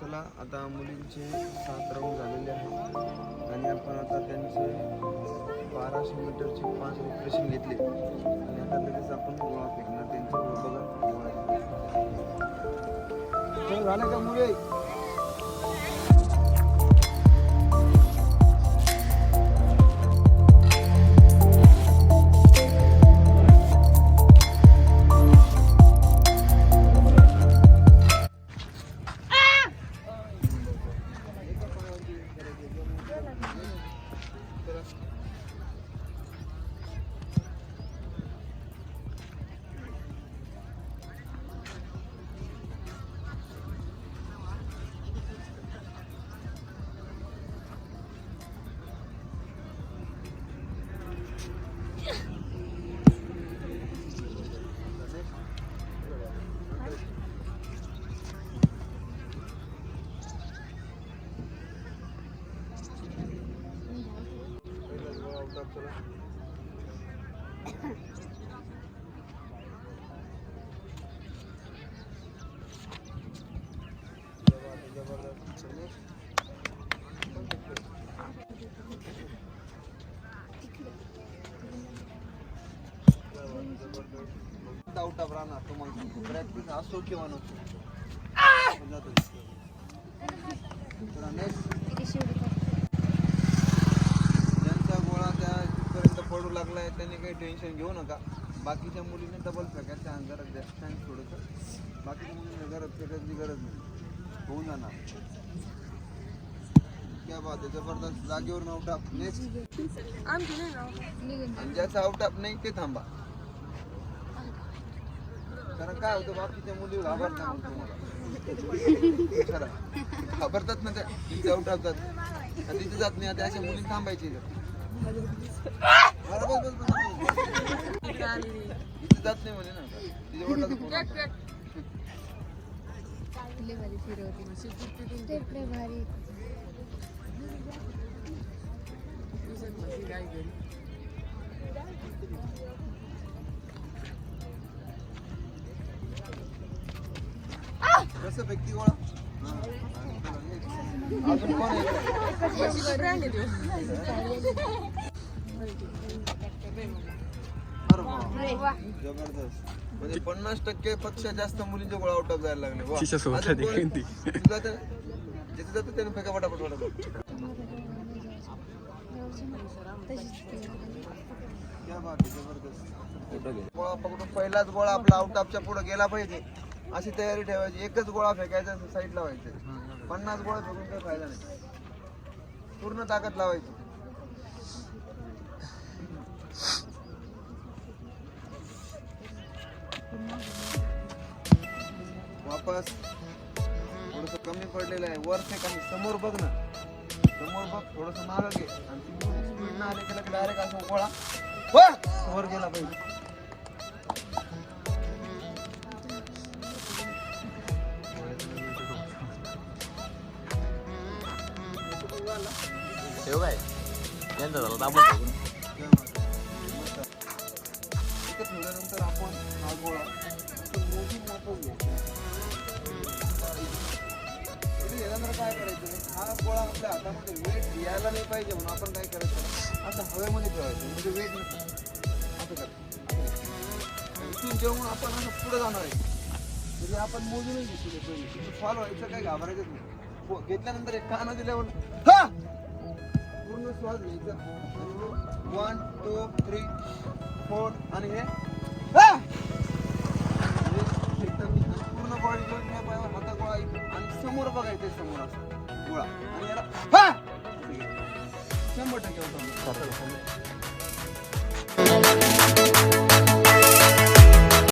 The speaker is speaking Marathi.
चला आता मुलींचे सात राऊंड झालेले आहेत. आणि आपण आता त्यांचे बाराशे मीटरचे पाच रिप्रेशन घेतले. आणि आता लगेच आपण गोळा फेकणार. त्यांचे बघा. गोळा झालं का मुले आउट ऑफ राहणार तुम्हाला सांगतो प्रॅक्टिस असो किंवा नसो आपण जातो. चला, next. ज्यांचा गोळा त्या पडू लागलाय त्यांनी काही टेन्शन घेऊ नका. बाकीच्या मुलीने डबल फेकायचं आणि जरा जास्त टाइम थोडंसं. बाकीच्या मुलीने गरज फेकायची गरज नाही. होऊन जाणार. क्या बात आहे जबरदस्त. जागेवर आउट नेक्स्ट आणि ज्याचं आउट नाही ते थांबा. कारण काय होतं बाकीच्या मुली घाबरतात तुम्हाला. खरं. घाबरतात ना त्या तिथे आउट होतात तिथे जात नाही आता अशा मुली थांबायची जात नाही म्हणे ना. तिच्या वडिलाचं फोन आला. भारी कसं व्यक्ती गोळा? अजून कोण आहे? इकडे? अरे वा. जबरदस्त म्हणजे पन्नास टक्के पेक्षा जास्त मुलींचे गोळा आउट जायला लागले. वा. तिच्यासोबत कोण? जातं? जिथं जातं त्यानं फेका पटापट पटापट क्या बात आहे, जबरदस्त. गोळा पकडून पहिलाच गोळा आपला आउट ऑफच्या पुढे गेला पाहिजे. अशी तयारी ठेवायची. एकच गोळा फेकायचा साईड लावायचे पन्नास गोळा फेकून काही फायदा नाही. पूर्ण ताकद लावायची. वापस थोडस कमी पडलेलं आहे. वर फेक आणि समोर बघ ना. समोर बघ थोडस मागं घे. आणि स्पीड ना आले की डायरेक्ट असं गोळा वर! वर गेला पाहिजे. ठेव काय? यांचा झाला दाबून ठेवल्यानंतर आपण हा गोळा. नंतर काय करायचं? हा गोळा आपल्या हातामध्ये वेट यायला नाही पाहिजे म्हणून आपण काय करायचं? असं हवेमध्ये ठेवायचं. म्हणजे वेट नसतं असं करायचं. इथून जेवण आपण असं पुढे जाणार आहे. म्हणजे आपण मोजूनच घेतले पहिले फॉल व्हायचं काही घाबरायचं नाही. घेतल्यानंतर एक काना दिल्यावर हा! पूर्ण श्वास घ्यायचा. वन टू थ्री फोर आणि हे समोर बघायचं समोर असं गोळा आणि याला हा! शंभर टक्के होतो